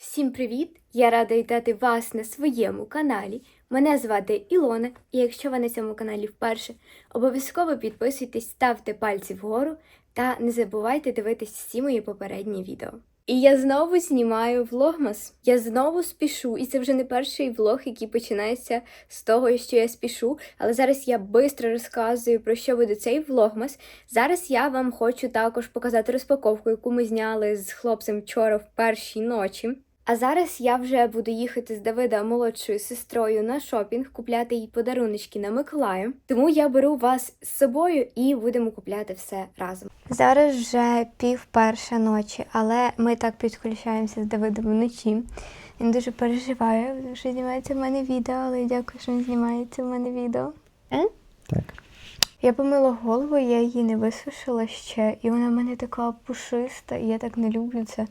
Всім привіт! Я рада вітати вас на своєму каналі. Мене звати Ілона, і якщо ви на цьому каналі вперше, обов'язково підписуйтесь, ставте пальці вгору та не забувайте дивитись всі мої попередні відео. І я знову знімаю влогмас. Я знову спішу, і це вже не перший влог, який починається з того, що я спішу. Але зараз я швидко розказую про що буде цей влогмас. Зараз я вам хочу також показати розпаковку, яку ми зняли з хлопцем вчора в першій ночі. А зараз я вже буду їхати з Давида молодшою сестрою на шопінг, купляти їй подаруночки на Миколая. Тому я беру вас з собою і будемо купляти все разом. Зараз вже пів перша ночі, але ми так підключаємося з Давидом вночі. Він дуже переживає, тому що знімається в мене відео, але дякую, що він знімається в мене відео. Е? Так. Я помила голову, я її не висушила ще, і вона в мене така пушиста, і я так не люблю це.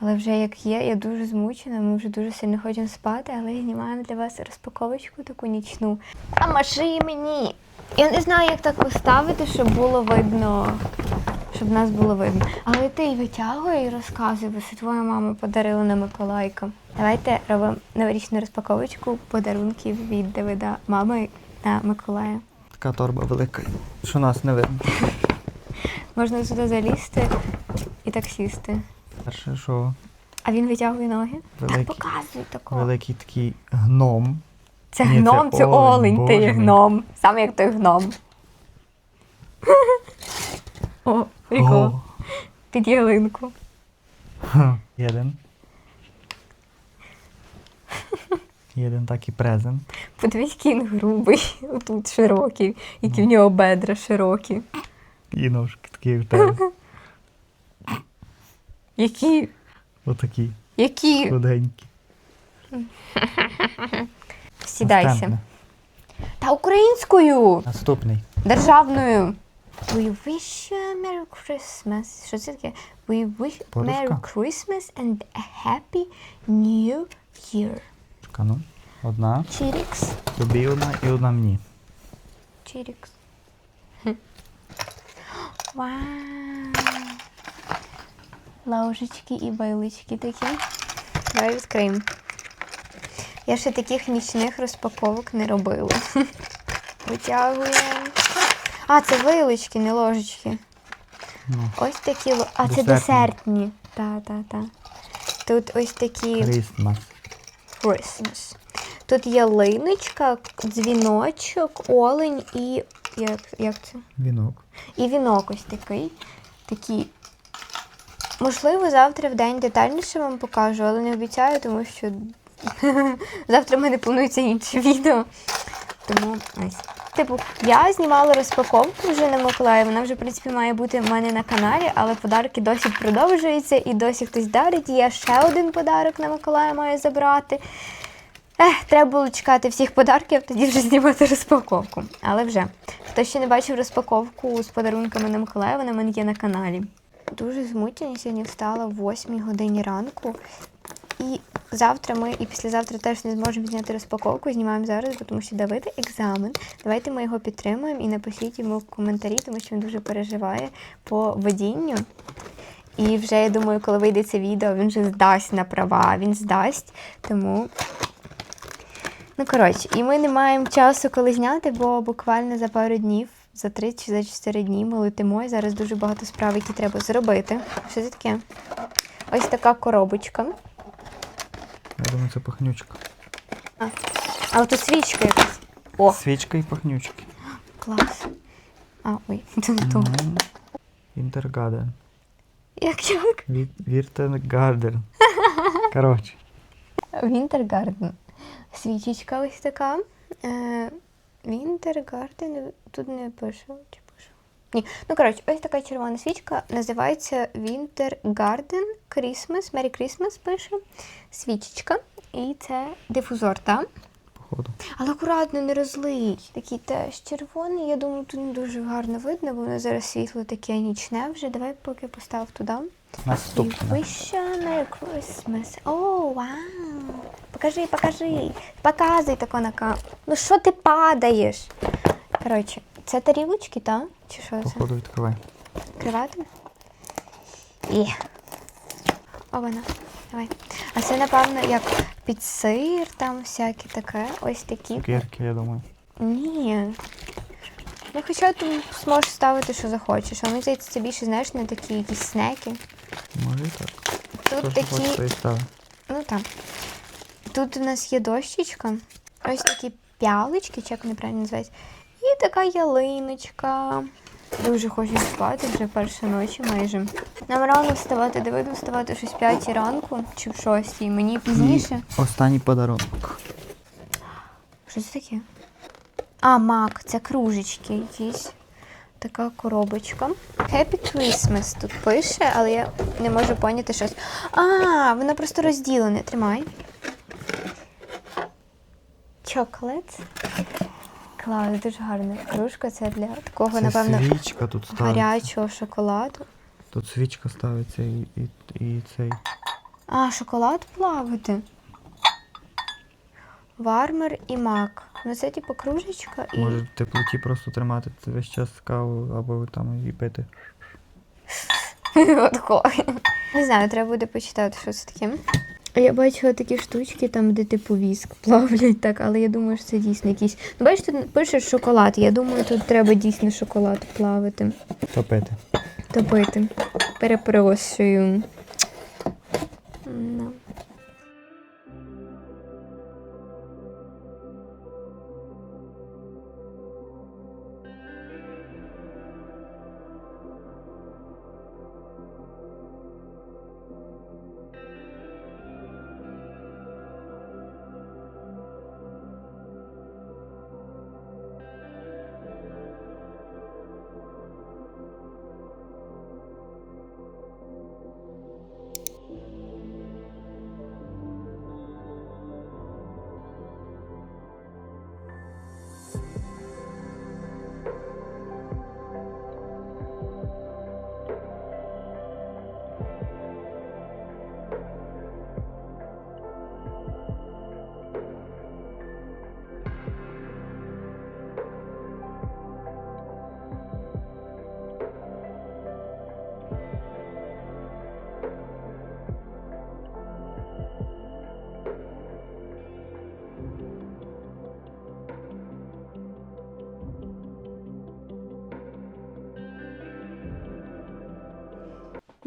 Але вже як є, я дуже змучена, ми вже дуже сильно хочемо спати, але знімаємо для вас розпаковочку таку нічну. А маши мені! Я не знаю, як так поставити, щоб було видно, щоб нас було видно. Але ти і витягуй і розказуй, бо що твоя мама подарила на Миколайка. Давайте робимо новорічну розпаковочку подарунків від Давида мами на Миколая. Така торба велика, що нас не видно. Можна сюди залізти і так сісти. Перше, що А він витягує ноги. Великий. Так показуй такого. великий такий гном. Це Ні, гном, це олень, олень, ти боже є мій. гном. Саме як той гном. О, прикол. О, Під ялинку. ха, Jeden. Jeden такий презент. Подивись, який він грубий. Отут широкий, які в нього бедра широкі. І ножки такі в тебе. Які? Отакі Які? худенькі. Сідайся. Та українською! Наступний. Державною. We wish you a Merry Christmas. Що це таке? We wish. Merry Christmas and a Happy New Year. Чекай, ну. Одна. Чирікс. Тобі одна і одна мені. Чирікс. Вау. Ложечки і байлички такі. Давай відкриємо. Я ще таких нічних розпаковок не робила. Витягуємо. А, це вилочки, не ложечки. Ну, Ось такі. ло- А, це Десертні. десертні. Так, так, так. Тут ось такі Крістмас. Christmas. Тут є линочка, дзвіночок, олень і. Як, як це? Вінок. І вінок ось такий. Такий. Можливо, завтра в день детальніше вам покажу, але не обіцяю, тому що завтра в мене планується інше відео. Тому ось. Типу, я знімала розпаковку вже на Миколаї, вона вже, в принципі, має бути в мене на каналі, але подарки досі продовжуються і досі хтось дарить. І я ще один подарок на Миколая маю забрати. Ех, треба було чекати всіх подарків, тоді вже знімати розпаковку. Але вже. Хто ще не бачив розпаковку з подарунками на Миколая, вона в мене є на каналі. Дуже змучені, сьогодні встала в 8 годині ранку. І завтра ми і післязавтра теж не зможемо зняти розпаковку. Знімаємо зараз, бо тому що Давида екзамен. Давайте ми його підтримуємо і напишіть йому коментарі, тому що він дуже переживає по водінню. І вже я думаю, коли вийде це відео, він вже здасть на права, він здасть. Тому Ну, коротше, і ми не маємо часу, коли зняти, бо буквально за пару днів, за три чи за чотири дні ми летимо. І зараз дуже багато справ, які треба зробити. Що це таке? Ось така коробочка. Я думаю, це пахнючка. А от тут свічка якась. О, Свічка і пахнючки. клас. А, ой, це не то. Інтергаден. Як як? Віртенгарден. Коротше. Вінтергарден. Свічечка ось така. Е, Вінтергарден. Тут не пише. Чи пише? Ні. Ну, коротше, ось така червона свічка. Називається Wintergarden Christmas. Merry Christmas пише. Свічечка. І це дифузор, так? Походу. Але акуратно не розлий. Такий теж червоний. Я думаю, тут не дуже гарно видно, бо воно зараз світло таке нічне вже. Давай поки постав туди. Наступне. Merry Christmas. О, вау. Покажи, покажи. Показуй тако на камеру. Ну що ти падаєш? Коротше, це тарілочки, так? Чи що це? Походу відкривай. Відкривати? Є. О, вона. Давай. А це, напевно, як під сир, там всяке таке. Ось такі. Цукерки, я думаю. Ні. Ну, хоча ти зможеш ставити, що захочеш. А мені здається, це більше, знаєш, на такі якісь снеки. Може і так. Тут Що ж хочеш, такі. то і. Ну так. Тут у нас є дощечка. Ось такі пялички, чи як вони правильно називають. І така ялиночка. Дуже хочу спати, вже перша ночі майже. Нам рано вставати, Давиду вставати щось в 5 ранку чи в 6. Мені пізніше. І останній подарунок. Що це таке? А, мак, це кружечки якісь. Така коробочка. Happy Christmas тут пише, але я не можу поняти щось. А, воно просто розділене. Тримай. Chocolate. Клас, дуже гарна кружка. Це для такого, Це напевно, свічка тут ставиться. гарячого шоколаду. Тут свічка ставиться і, і, і цей. А, шоколад плавати. Вармер і мак. Ну це типу кружечка і. Може в теплоті просто тримати це весь час каву або там і пити. Отко. Не знаю, треба буде почитати, що це таке. Я бачила такі штучки, там, де типу віск плавлять так, але я думаю, що це дійсно якісь. Ну, бачиш, тут пише шоколад. Я думаю, тут треба дійсно шоколад плавити, Топити. топити. Перепрошую.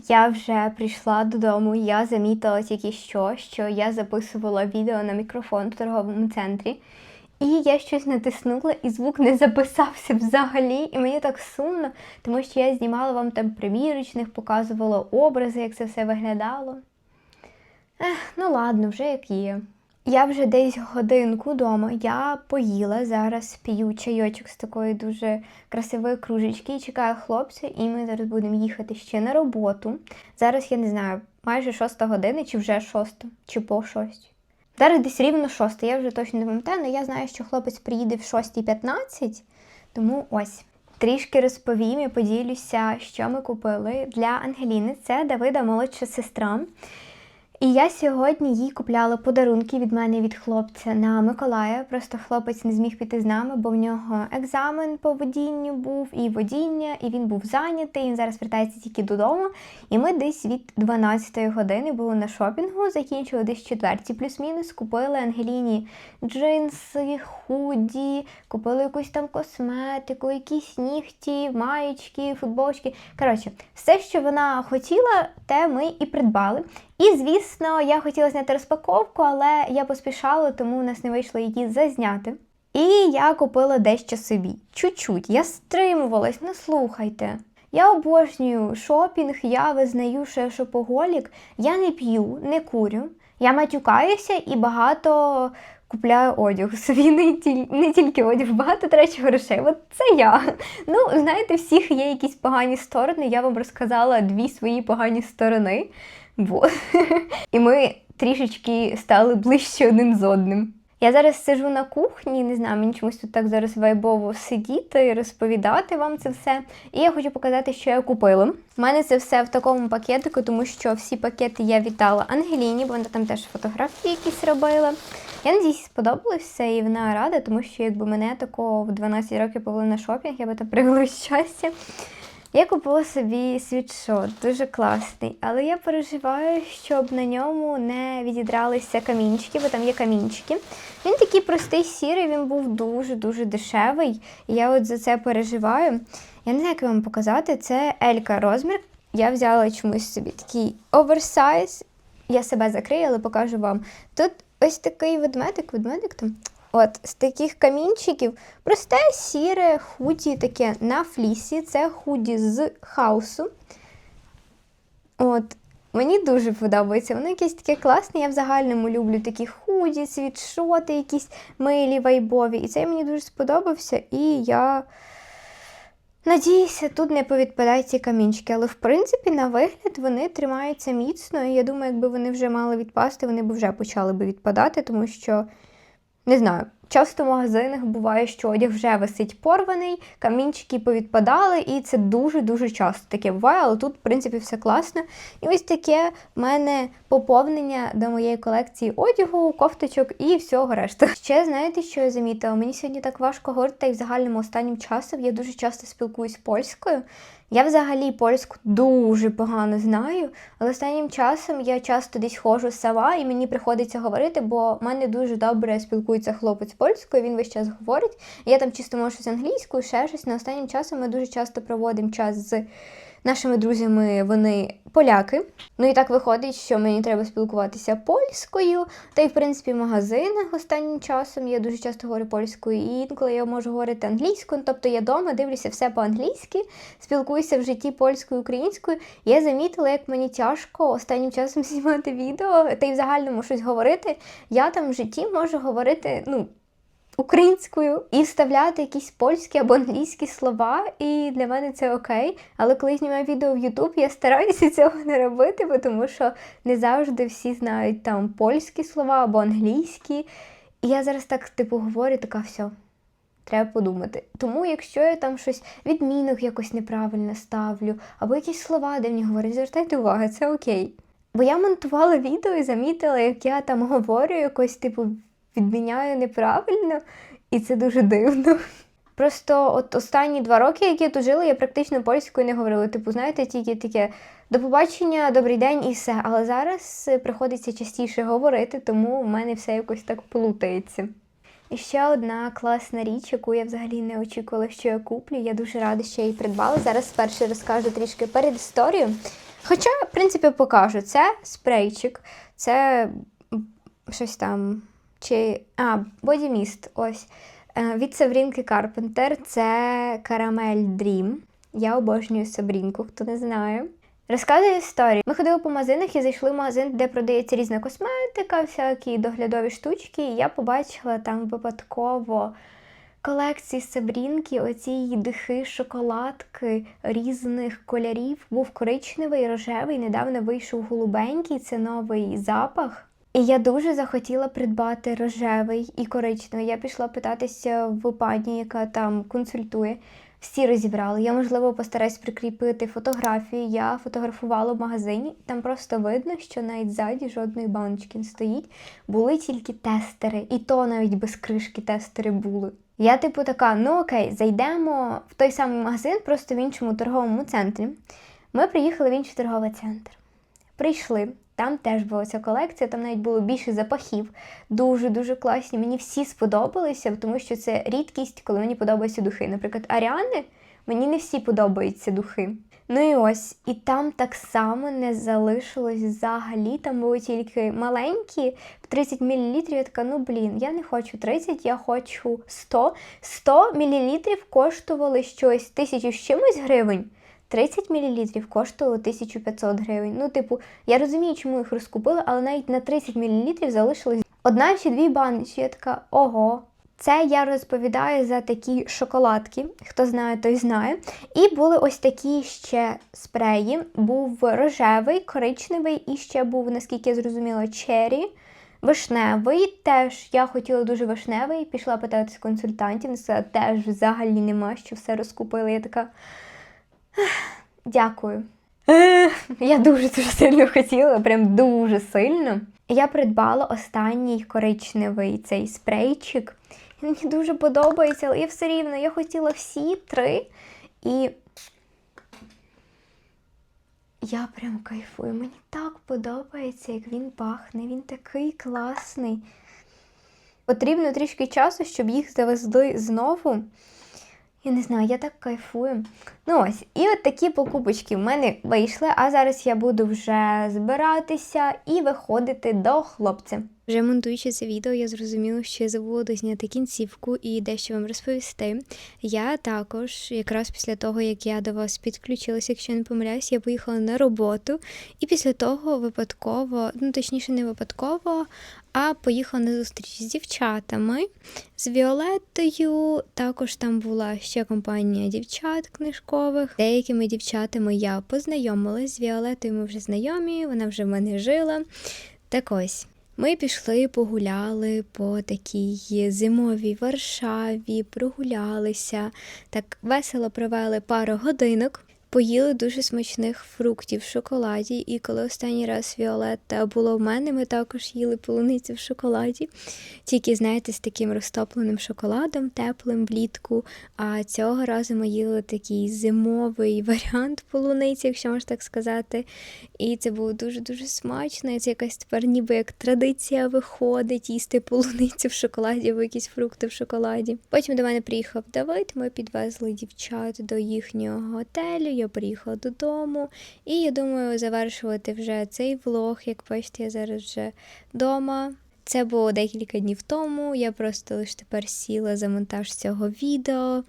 Я вже прийшла додому, я замітила тільки що, що я записувала відео на мікрофон в торговому центрі. І я щось натиснула, і звук не записався взагалі. І мені так сумно, тому що я знімала вам там примірочних, показувала образи, як це все виглядало. Ех, ну ладно, вже як є. Я вже десь годинку вдома. Я поїла зараз, п'ю чайочок з такої дуже красивої кружечки і чекаю хлопця, і ми зараз будемо їхати ще на роботу. Зараз я не знаю, майже шоста година, чи вже шоста, чи по шостій. Зараз десь рівно шоста, я вже точно не пам'ятаю, але я знаю, що хлопець приїде в 6.15, тому ось. Трішки розповім і поділюся, що ми купили для Ангеліни. Це Давида молодша сестра. І я сьогодні їй купляла подарунки від мене від хлопця на Миколая. Просто хлопець не зміг піти з нами, бо в нього екзамен по водінню був і водіння, і він був зайнятий. Він зараз вертається тільки додому. І ми десь від 12-ї години були на шопінгу, закінчили десь четверті плюс-мінус. Купили Ангеліні джинси, худі, купили якусь там косметику, якісь нігті, маєчки, футболочки. Коротше, все, що вона хотіла, те ми і придбали. І, звісно, я хотіла зняти розпаковку, але я поспішала, тому у нас не вийшло її зазняти. І я купила дещо собі. Чуть-чуть. Я стримувалась, ну слухайте. Я обожнюю шопінг, я визнаю, що я шопоголік. Я не п'ю, не курю. Я матюкаюся і багато купляю одяг. Собі не, тіль... не тільки одяг, багато трачу грошей. От це я. Ну, знаєте, всіх є якісь погані сторони. Я вам розказала дві свої погані сторони. Бо. І ми трішечки стали ближче один з одним. Я зараз сижу на кухні, не знаю, мені чомусь тут так зараз вайбово сидіти і розповідати вам це все. І я хочу показати, що я купила. У мене це все в такому пакетику, тому що всі пакети я вітала Ангеліні, бо вона там теж фотографії якісь робила. Я надіюсь, сподобалось все, і вона рада, тому що якби мене такого в 12 років повели на шопінг, я би там привела щастя. Я купила собі світшот, дуже класний, але я переживаю, щоб на ньому не відідралися камінчики, бо там є камінчики. Він такий простий сірий, він був дуже-дуже дешевий. І я от за це переживаю. Я не знаю, як вам показати. Це Елька розмір. Я взяла чомусь собі такий оверсайз. Я себе закрию, але покажу вам. Тут ось такий ведмедик, ведмедик там. От, з таких камінчиків. Просте сіре худі таке на флісі. Це худі з хаусу. От. Мені дуже подобається. Воно якесь таке класне. Я в загальному люблю такі худі, світшоти, якісь милі, вайбові. І цей мені дуже сподобався. І я надіюся, тут не повідпадають ці камінчики. Але в принципі, на вигляд вони тримаються міцно. І я думаю, якби вони вже мали відпасти, вони б вже почали би відпадати, тому що. Не знаю, часто в магазинах буває, що одяг вже висить порваний, камінчики повідпадали, і це дуже-дуже часто таке буває, але тут, в принципі, все класно. І ось таке в мене поповнення до моєї колекції одягу, кофточок і всього решти. Ще знаєте, що я замітила? Мені сьогодні так важко говорити, та й в загальному останнім часом я дуже часто спілкуюсь польською. Я взагалі польську дуже погано знаю, але останнім часом я часто десь ходжу сама, і мені приходиться говорити, бо в мене дуже добре спілкується хлопець польською, він весь час говорить. Я там чисто можу щось англійською, ще щось. На останнім часом ми дуже часто проводимо час з нашими друзями, вони поляки. Ну і так виходить, що мені треба спілкуватися польською. Та й, в принципі, в магазинах останнім часом я дуже часто говорю польською, і інколи я можу говорити англійською. Тобто я вдома дивлюся все по-англійськи, спілкуюся в житті польською, українською. Я замітила, як мені тяжко останнім часом знімати відео та й в загальному щось говорити. Я там в житті можу говорити, ну. Українською і вставляти якісь польські або англійські слова, і для мене це окей. Але коли знімаю відео в YouTube, я стараюся цього не робити, бо тому що не завжди всі знають там польські слова або англійські. І я зараз так типу говорю, така все. Треба подумати. Тому, якщо я там щось відмінок якось неправильно ставлю, або якісь слова дивні говорять, звертайте увагу, це окей. Бо я монтувала відео і замітила, як я там говорю якось, типу, відміняю неправильно, і це дуже дивно. Просто от останні два роки, які я тут жила, я практично польською не говорила. Типу, знаєте, тільки таке до побачення, добрий день і все. Але зараз е, приходиться частіше говорити, тому в мене все якось так плутається. І ще одна класна річ, яку я взагалі не очікувала, що я куплю. Я дуже рада, що я її придбала. Зараз спершу розкажу трішки перед історією. Хоча, в принципі, покажу. Це спрейчик, це щось там. Чи. А, бодіміст. Ось. Е, Від Сабрінки Карпентер це Карамель Dream. Я обожнюю Сабрінку, хто не знає. Розказую історію. Ми ходили по магазинах і зайшли в магазин, де продається різна косметика, всякі доглядові штучки. І я побачила там випадково колекції Сабрінки, оці дихи, шоколадки різних кольорів. Був коричневий, рожевий, недавно вийшов голубенький, це новий запах. І я дуже захотіла придбати рожевий і коричневий. Я пішла питатися в пані, яка там консультує. Всі розібрали. Я, можливо, постараюсь прикріпити фотографії. Я фотографувала в магазині. Там просто видно, що навіть ззаді жодної баночки не стоїть. Були тільки тестери, і то навіть без кришки тестери були. Я, типу, така: ну окей, зайдемо в той самий магазин, просто в іншому торговому центрі. Ми приїхали в інший торговий центр. Прийшли. Там теж була ця колекція, там навіть було більше запахів. Дуже-дуже класні. Мені всі сподобалися, тому що це рідкість, коли мені подобаються духи. Наприклад, Аріани мені не всі подобаються духи. Ну і ось, і там так само не залишилось взагалі. Там були тільки маленькі, 30 мл. Я така, ну блін, я не хочу 30, я хочу 100. 100 мл коштували щось тисячу з чимось гривень. 30 мл коштувало 1500 гривень. Ну, типу, я розумію, чому їх розкупили, але навіть на 30 мл залишилось одна чи дві баночки. Я така, ого. Це я розповідаю за такі шоколадки, хто знає, той знає. І були ось такі ще спреї. Був рожевий, коричневий і ще був, наскільки я зрозуміла, чері. Вишневий теж я хотіла дуже вишневий, пішла питатися консультантів, сказала, теж взагалі нема, що все розкупили. Я така. Дякую. Я дуже-дуже сильно хотіла, прям дуже сильно. Я придбала останній коричневий цей спрейчик. Мені дуже подобається, але я все рівно я хотіла всі три. І Я прям кайфую. Мені так подобається, як він пахне. Він такий класний. Потрібно трішки часу, щоб їх завезли знову. Я не знаю, я так кайфую. Ну ось, і от такі покупочки в мене вийшли, а зараз я буду вже збиратися і виходити до хлопця. Вже монтуючи це відео, я зрозуміла, що я забула дозняти кінцівку і дещо вам розповісти. Я також, якраз після того, як я до вас підключилася, якщо не помиляюсь, я поїхала на роботу, і після того випадково, ну точніше, не випадково, а поїхала на зустріч з дівчатами, з Віолеттою. Також там була ще компанія дівчат книжкових. Деякими дівчатами я познайомилась з Віолеттою. Ми вже знайомі, вона вже в мене жила. Так ось. Ми пішли, погуляли по такій зимовій Варшаві, прогулялися, так весело провели пару годинок. Поїли дуже смачних фруктів в шоколаді, і коли останній раз Віолетта була в мене, ми також їли полуницю в шоколаді. Тільки, знаєте, з таким розтопленим шоколадом, теплим влітку. А цього разу ми їли такий зимовий варіант полуниці, якщо можна так сказати. І це було дуже-дуже смачно. І це якась тепер ніби як традиція виходить, їсти полуницю в шоколаді або якісь фрукти в шоколаді. Потім до мене приїхав Давид, ми підвезли дівчат до їхнього готелю. Я приїхала додому. І я думаю, завершувати вже цей влог. Як бачите, я зараз вже вдома. Це було декілька днів тому. Я просто лише тепер сіла за монтаж цього відео.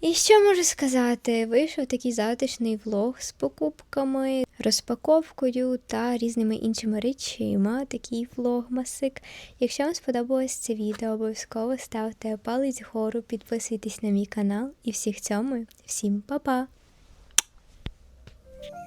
І що можу сказати? Вийшов такий затишний влог з покупками, розпаковкою та різними іншими речима. Такий влогмасик. Якщо вам сподобалось це відео, обов'язково ставте палець вгору, підписуйтесь на мій канал і всіх цьому. Всім па-па!